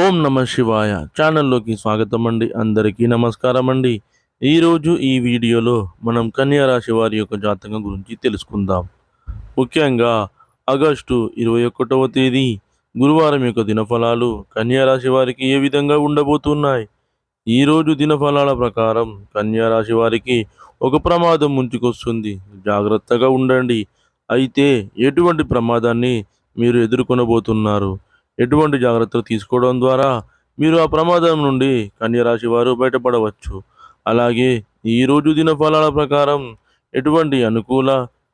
ఓం నమ శివాయ. ఛానల్లోకి స్వాగతం అండి అందరికీ నమస్కారం అండి ఈరోజు ఈ వీడియోలో మనం కన్యా రాశి వారి యొక్క జాతకం గురించి తెలుసుకుందాం. ముఖ్యంగా ఆగస్టు ఇరవై ఒకటవ తేదీ గురువారం యొక్క దినఫలాలు కన్యా రాశి వారికి ఏ విధంగా ఉండబోతున్నాయి? ఈరోజు దినఫలాల ప్రకారం కన్యా రాశి వారికి ఒక ప్రమాదం ముంచుకొస్తుంది. జాగ్రత్తగా ఉండండి. అయితే ఎటువంటి ప్రమాదాన్ని మీరు ఎదుర్కొనబోతున్నారు? ఎటువంటి జాగ్రత్తలు తీసుకోవడం ద్వారా మీరు ఆ ప్రమాదం నుండి కన్యరాశి వారు బయటపడవచ్చు. అలాగే ఈరోజు దిన ఫలాల ప్రకారం ఎటువంటి అనుకూల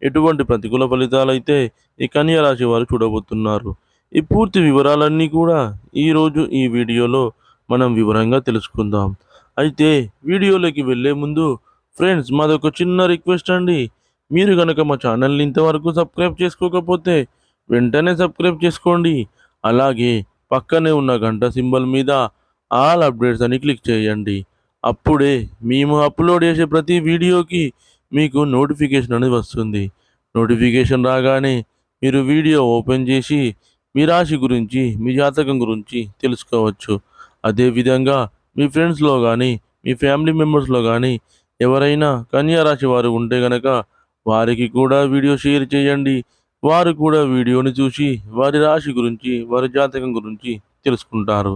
ఎటువంటి ప్రతికూల ఫలితాలు అయితే ఈ కన్యరాశి వారు చూడబోతున్నారు. ఈ పూర్తి వివరాలన్నీ కూడా ఈరోజు ఈ వీడియోలో మనం వివరంగా తెలుసుకుందాం. అయితే వీడియోలోకి వెళ్ళే ముందు ఫ్రెండ్స్ మాదొక చిన్న రిక్వెస్ట్ అండి. మీరు కనుక మా ఛానల్ని ఇంతవరకు సబ్స్క్రైబ్ చేసుకోకపోతే వెంటనే సబ్స్క్రైబ్ చేసుకోండి. అలాగే పక్కనే ఉన్న గంట సింబల్ మీద ఆల్ అప్డేట్స్ అని క్లిక్ చేయండి. అప్పుడే మేము అప్లోడ్ చేసే ప్రతి వీడియోకి మీకు నోటిఫికేషన్ అనేది వస్తుంది. నోటిఫికేషన్ రాగానే మీరు వీడియో ఓపెన్ చేసి మీ రాశి గురించి మీ జాతకం గురించి తెలుసుకోవచ్చు. అదేవిధంగా మీ ఫ్రెండ్స్లో కానీ మీ ఫ్యామిలీ మెంబర్స్లో కానీ ఎవరైనా కన్యా రాశి వారు ఉంటే గనక వారికి కూడా వీడియో షేర్ చేయండి. వారు కూడా వీడియోని చూసి వారి రాశి గురించి వారి జాతకం గురించి తెలుసుకుంటారు.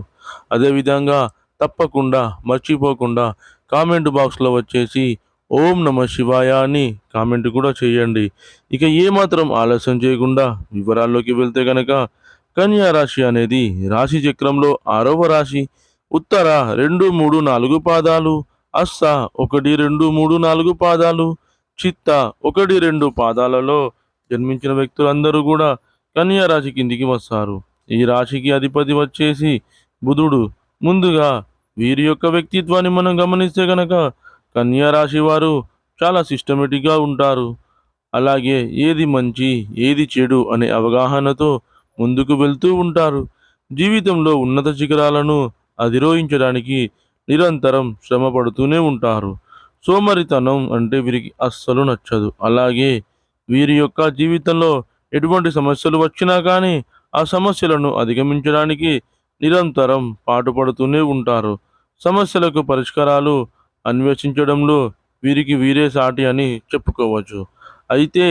అదేవిధంగా తప్పకుండా మర్చిపోకుండా కామెంట్ బాక్స్లో వచ్చేసి ఓం నమ శివాయ అని కామెంట్ కూడా చేయండి. ఇక ఏమాత్రం ఆలస్యం చేయకుండా వివరాల్లోకి వెళ్తే కనుక కన్యా రాశి అనేది రాశి చక్రంలో ఆరవ రాశి. ఉత్తర రెండు మూడు నాలుగు పాదాలు అస్స ఒకటి రెండు మూడు నాలుగు పాదాలు చిత్త ఒకటి రెండు పాదాలలో జన్మించిన వ్యక్తులందరూ కూడా కన్యా రాశి కిందికి వస్తారు. ఈ రాశికి అధిపతి వచ్చేసి బుధుడు. ముందుగా వీరి యొక్క వ్యక్తిత్వాన్ని మనం గమనిస్తే గనక కన్యా రాశి వారు చాలా సిస్టమేటిక్గా ఉంటారు. అలాగే ఏది మంచి ఏది చెడు అనే అవగాహనతో ముందుకు వెళ్తూ ఉంటారు. జీవితంలో ఉన్నత శిఖరాలను అధిరోహించడానికి నిరంతరం శ్రమ పడుతూనే ఉంటారు. సోమరితనం అంటే వీరికి అస్సలు నచ్చదు. అలాగే వీరి యొక్క జీవితంలో ఎటువంటి సమస్యలు వచ్చినా కానీ ఆ సమస్యలను అధిగమించడానికి నిరంతరం పాటుపడుతూనే ఉంటారు. సమస్యలకు పరిష్కారాలు అన్వేషించడంలో వీరికి వీరే సాటి అని చెప్పుకోవచ్చు. అయితే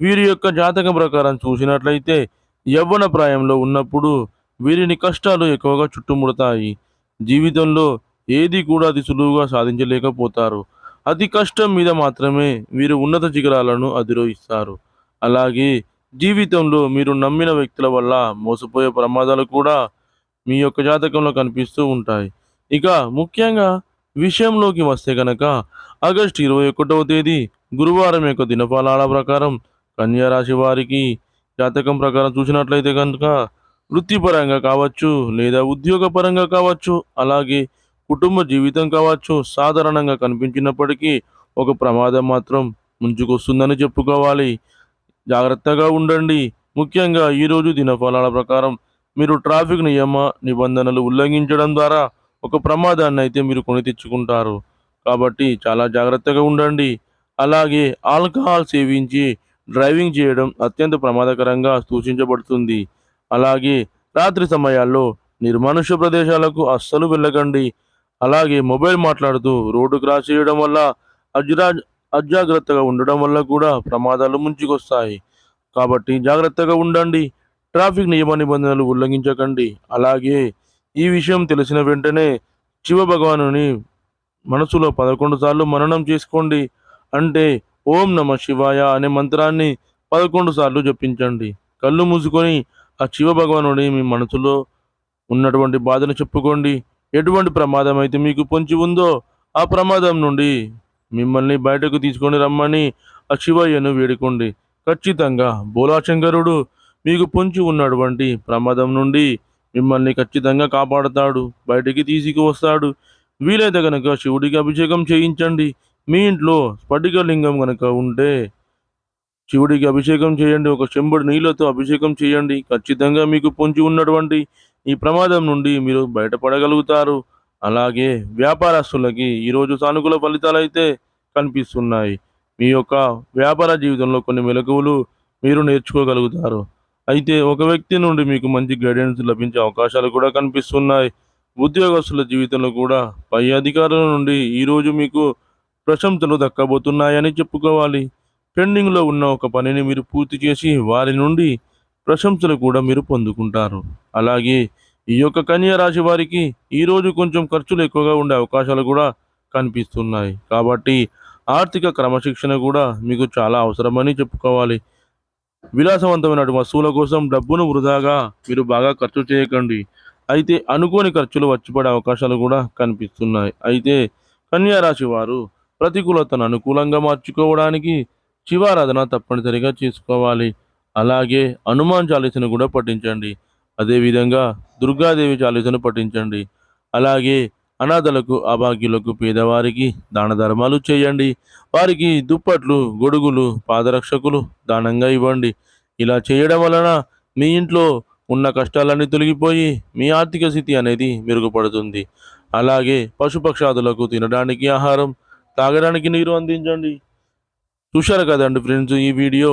వీరి యొక్క జాతకం ప్రకారం చూసినట్లయితే యవ్వన ప్రాయంలో ఉన్నప్పుడు వీరిని కష్టాలు ఎక్కువగా చుట్టుముడతాయి. జీవితంలో ఏది కూడా అది సులువుగా సాధించలేకపోతారు. అతి కష్టం మీద మాత్రమే వీరు ఉన్నత శిఖరాలను అధిరోహిస్తారు. అలాగే జీవితంలో మీరు నమ్మిన వ్యక్తుల వల్ల మోసపోయే ప్రమాదాలు కూడా మీ యొక్క జాతకంలో కనిపిస్తూ ఉంటాయి. ఇక ముఖ్యంగా విషయంలోకి వస్తే కనుక ఆగస్టు ఇరవై ఒకటవ తేదీ గురువారం యొక్క దినఫలాల ప్రకారం కన్యా రాశి వారికి జాతకం ప్రకారం చూసినట్లయితే కనుక వృత్తిపరంగా కావచ్చు లేదా ఉద్యోగపరంగా కావచ్చు అలాగే కుటుంబ జీవితం కావచ్చు సాధారణంగా కనిపించినప్పటికీ ఒక ప్రమాదం మాత్రం ముంచుకొస్తుందని చెప్పుకోవాలి. జాగ్రత్తగా ఉండండి. ముఖ్యంగా ఈరోజు దినఫలాల ప్రకారం మీరు ట్రాఫిక్ నియమ నిబంధనలు ఉల్లంఘించడం ద్వారా ఒక ప్రమాదాన్ని అయితే మీరు కొని తెచ్చుకుంటారు. కాబట్టి చాలా జాగ్రత్తగా ఉండండి. అలాగే ఆల్కహాల్ సేవించి డ్రైవింగ్ చేయడం అత్యంత ప్రమాదకరంగా సూచించబడుతుంది. అలాగే రాత్రి సమయాల్లో నిర్మానుష్య ప్రదేశాలకు అస్సలు వెళ్ళకండి. అలాగే మొబైల్ మాట్లాడుతూ రోడ్డు క్రాస్ చేయడం వల్ల అజ్రా అజాగ్రత్తగా ఉండడం వల్ల కూడా ప్రమాదాలు ముంచుకొస్తాయి. కాబట్టి జాగ్రత్తగా ఉండండి. ట్రాఫిక్ నియమ నిబంధనలు ఉల్లంఘించకండి. అలాగే ఈ విషయం తెలిసిన వెంటనే శివ భగవానుని మనసులో పదకొండు సార్లు మననం చేసుకోండి. అంటే ఓం నమ శివాయ అనే మంత్రాన్ని పదకొండు సార్లు జపించండి. కళ్ళు మూసుకొని ఆ శివ భగవానుడి మీ మనసులో ఉన్నటువంటి బాధను చెప్పుకోండి. ఎటువంటి ప్రమాదం అయితే మీకు పొంచి ఉందో ఆ ప్రమాదం నుండి మిమ్మల్ని బయటకు తీసుకొని రమ్మని ఆ శివయ్యను వేడుకోండి. ఖచ్చితంగా బోలాశంకరుడు మీకు పొంచి ఉన్నటువంటి ప్రమాదం నుండి మిమ్మల్ని ఖచ్చితంగా కాపాడతాడు బయటికి తీసుకువస్తాడు. వీలైతే కనుక శివుడికి అభిషేకం చేయించండి. మీ ఇంట్లో స్ఫటికలింగం కనుక ఉంటే శివుడికి అభిషేకం చేయండి. ఒక చెంబుడు నీళ్ళతో అభిషేకం చేయండి. ఖచ్చితంగా మీకు పొంచి ఉన్నటువంటి ఈ ప్రమాదం నుండి మీరు బయటపడగలుగుతారు. అలాగే వ్యాపారస్తులకి ఈరోజు సానుకూల ఫలితాలు అయితే కనిపిస్తున్నాయి. మీ యొక్క వ్యాపార జీవితంలో కొన్ని మెలకువలు మీరు నేర్చుకోగలుగుతారు. అయితే ఒక వ్యక్తి నుండి మీకు మంచి గైడెన్స్ లభించే అవకాశాలు కూడా కనిపిస్తున్నాయి. ఉద్యోగస్తుల జీవితంలో కూడా పై అధికారుల నుండి ఈరోజు మీకు ప్రశంసలు దక్కబోతున్నాయని చెప్పుకోవాలి. పెండింగ్లో ఉన్న ఒక పనిని మీరు పూర్తి చేసి వారి నుండి ప్రశంసలు కూడా మీరు పొందుకుంటారు. అలాగే ఈ యొక్క కన్యా రాశి వారికి ఈరోజు కొంచెం ఖర్చులు ఎక్కువగా ఉండే అవకాశాలు కూడా కనిపిస్తున్నాయి. కాబట్టి ఆర్థిక క్రమశిక్షణ కూడా మీకు చాలా అవసరమని చెప్పుకోవాలి. విలాసవంతమైన వస్తువుల కోసం డబ్బును వృధాగా మీరు బాగా ఖర్చు చేయకండి. అయితే అనుకోని ఖర్చులు వచ్చిపడే అవకాశాలు కూడా కనిపిస్తున్నాయి. అయితే కన్యా రాశి వారు ప్రతికూలతను అనుకూలంగా మార్చుకోవడానికి శివారాధన తప్పనిసరిగా చేసుకోవాలి. అలాగే హనుమాన్ చాలీసను కూడా పఠించండి. అదేవిధంగా దుర్గాదేవి చాలీసను పఠించండి. అలాగే అనాథలకు అభాగ్యులకు పేదవారికి దాన ధర్మాలు చేయండి. వారికి దుప్పట్లు గొడుగులు పాదరక్షకులు దానంగా ఇవ్వండి. ఇలా చేయడం వలన మీ ఇంట్లో ఉన్న కష్టాలన్నీ తొలగిపోయి మీ ఆర్థిక స్థితి అనేది మెరుగుపడుతుంది. అలాగే పశుపక్షాదులకు తినడానికి ఆహారం తాగడానికి నీరు అందించండి. చూశారు కదండి ఫ్రెండ్స్ ఈ వీడియో?